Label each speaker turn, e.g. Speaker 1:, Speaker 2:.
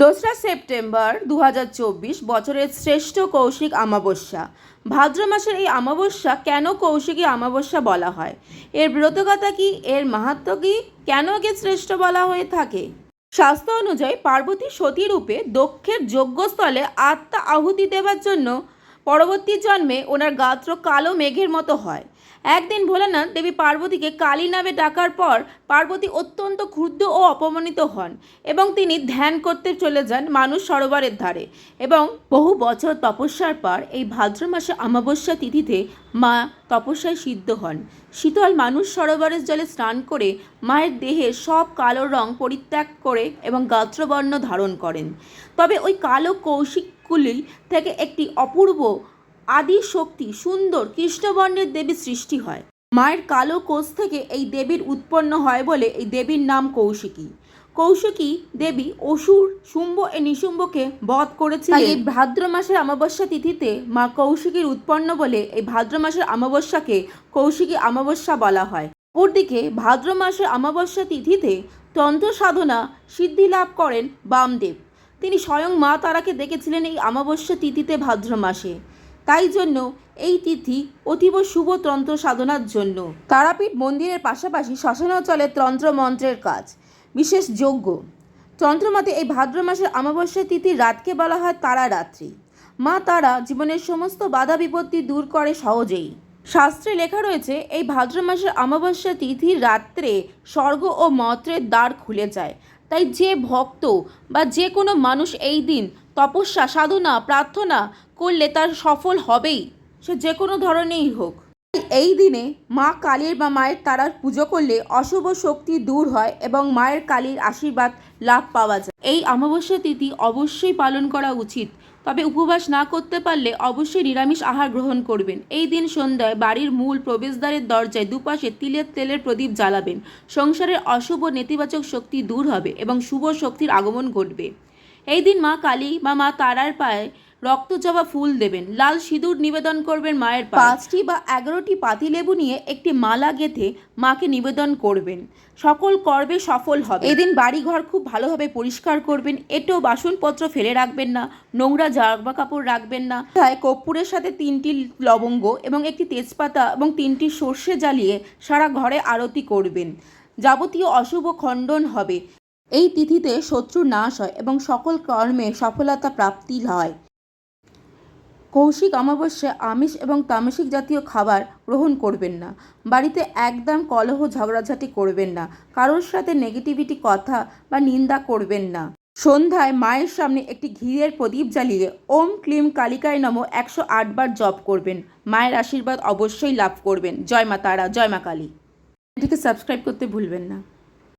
Speaker 1: দোসরা সেপ্টেম্বর দু হাজার চব্বিশ বছরের শ্রেষ্ঠ কৌশিক অমাবস্যা ভাদ্র মাসের এই অমাবস্যা কেন কৌশিকী অমাবস্যা বলা হয়? এর ব্রতকথা কি? এর মাহাত্ম কি? কেন একে শ্রেষ্ঠ বলা হয়ে থাকে? শাস্ত্র অনুযায়ী পার্বতী সতী রূপে দক্ষের যজ্ঞস্থলে আত্মা আহুতি দেওয়ার জন্য পরবর্তী জন্মে ওনার গাত্র কালো মেঘের মতো হয়। একদিন ভোলানাথ দেবী পার্বতীকে কালী নামে ডাকার পর পার্বতী অত্যন্ত ক্ষুব্ধ ও অপমানিত হন এবং তিনি ধ্যান করতে চলে যান মানুষ সরোবরের ধারে এবং বহু বছর তপস্যার পর এই ভাদ্র মাসে অমাবস্যা তিথিতে মা তপস্যায় সিদ্ধ হন। শীতল মানুষ সরোবরের জলে স্নান করে মায়ের দেহে সব কালো রং পরিত্যাগ করে এবং গাত্রবর্ণ ধারণ করেন। তবে ওই কালো কৌশিকগুলি থেকে একটি অপূর্ব আদি শক্তি সুন্দর কৃষ্ণবর্ণের দেবী সৃষ্টি হয়। মায়ের কালো কোষ থেকে এই দেবীর উৎপন্ন হয় বলে এই দেবীর নাম কৌশিকী। কৌশিকী দেবী অসুর, শুম্ভ এ নিশুম্ভকে বধ করেছিলেন। এই ভাদ্র মাসের অমাবস্যা তিথিতে মা কৌশিকীর উৎপন্ন বলে এই ভাদ্র মাসের অমাবস্যাকে কৌশিকী অমাবস্যা বলা হয়। অপরদিকে ভাদ্র মাসের অমাবস্যা তিথিতে তন্ত্র সাধনা সিদ্ধি লাভ করেন বামদেব। তিনি স্বয়ং মা তারাকে দেখেছিলেন এই অমাবস্যা তিথিতে ভাদ্র মাসে। তাই জন্য এই তিথি অতীব শুভ তন্ত্র সাধনার জন্য। তারাপীঠ মন্দিরের পাশাপাশি শ্মশানেও চলে তন্ত্র মন্ত্রের কাজ, বিশেষ যোগ্য তন্ত্রমতে এই ভাদ্র মাসের অমাবস্যা তিথির রাতকে বলা হয় তারা রাত্রি। মা তারা জীবনের সমস্ত বাধা বিপত্তি দূর করে সহজেই। শাস্ত্রে লেখা রয়েছে, এই ভাদ্র মাসের অমাবস্যা তিথির রাত্রে স্বর্গ ও মত্রের দ্বার খুলে যায়। তাই যে ভক্ত বা যে কোনো মানুষ এই দিন তপস্যা, সাধনা, প্রার্থনা করলে তার সফল হবেই। সে যে কোনো ধরনেরই হোক। এই দিনে মা কালীর বা মায়ের তারার পুজো করলে অশুভ শক্তি দূর হয় এবং মায়ের কালীর আশীর্বাদ লাভ পাওয়া যায়। এই অমাবস্যা তিথি অবশ্যই পালন করা উচিত। তবে উপবাস না করতে পারলে অবশ্যই নিরামিষ আহার গ্রহণ করবেন। এই দিন সন্ধ্যায় বাড়ির মূল প্রবেশদ্বারের দরজায় দুপাশে তিলের তেলের প্রদীপ জ্বালাবেন। সংসারের অশুভ নেতিবাচক শক্তি দূর হবে এবং শুভ শক্তির আগমন ঘটবে। এই দিন মা কালী বা মা তারার পায়ে রক্তজবা ফুল দেবেন। লাল সিঁদুর নিবেদন করবেন মায়ের পাঁচটি বা এগারোটি পাতি লেবু নিয়ে একটি মালা গেঁথে মাকে নিবেদন করবেন। সকল কর্মে সফল হবে। এদিন বাড়িঘর খুব ভালোভাবে পরিষ্কার করবেন। এটো বাসনপত্র ফেলে রাখবেন না নোংরা জামা কাপড় রাখবেন না। তাই কর্পূরের সাথে তিনটি লবঙ্গ এবং একটি তেজপাতা এবং তিনটি সর্ষে জ্বালিয়ে সারা ঘরে আরতি করবেন। যাবতীয় অশুভ খণ্ডন হবে। এই তিথিতে শত্রু নাশ হয় এবং সকল কর্মে সফলতা প্রাপ্তি হয়। কৌশিক অমাবস্যায় আমিষ এবং তামসিক জাতীয় খাবার গ্রহণ করবেন না। বাড়িতে একদম কলহ ঝগড়াঝাটি করবেন না। কারোর সাথে নেগেটিভিটি কথা বা নিন্দা করবেন না। সন্ধ্যায় মায়ের সামনে একটি ঘিরের প্রদীপ জ্বালিয়ে ওম ক্লিম কালিকায় নম একশো আটবার জপ করবেন। মায়ের আশীর্বাদ অবশ্যই লাভ করবেন। জয় মা তারা, জয় মা কালী। এটিকে সাবস্ক্রাইব করতে ভুলবেন না।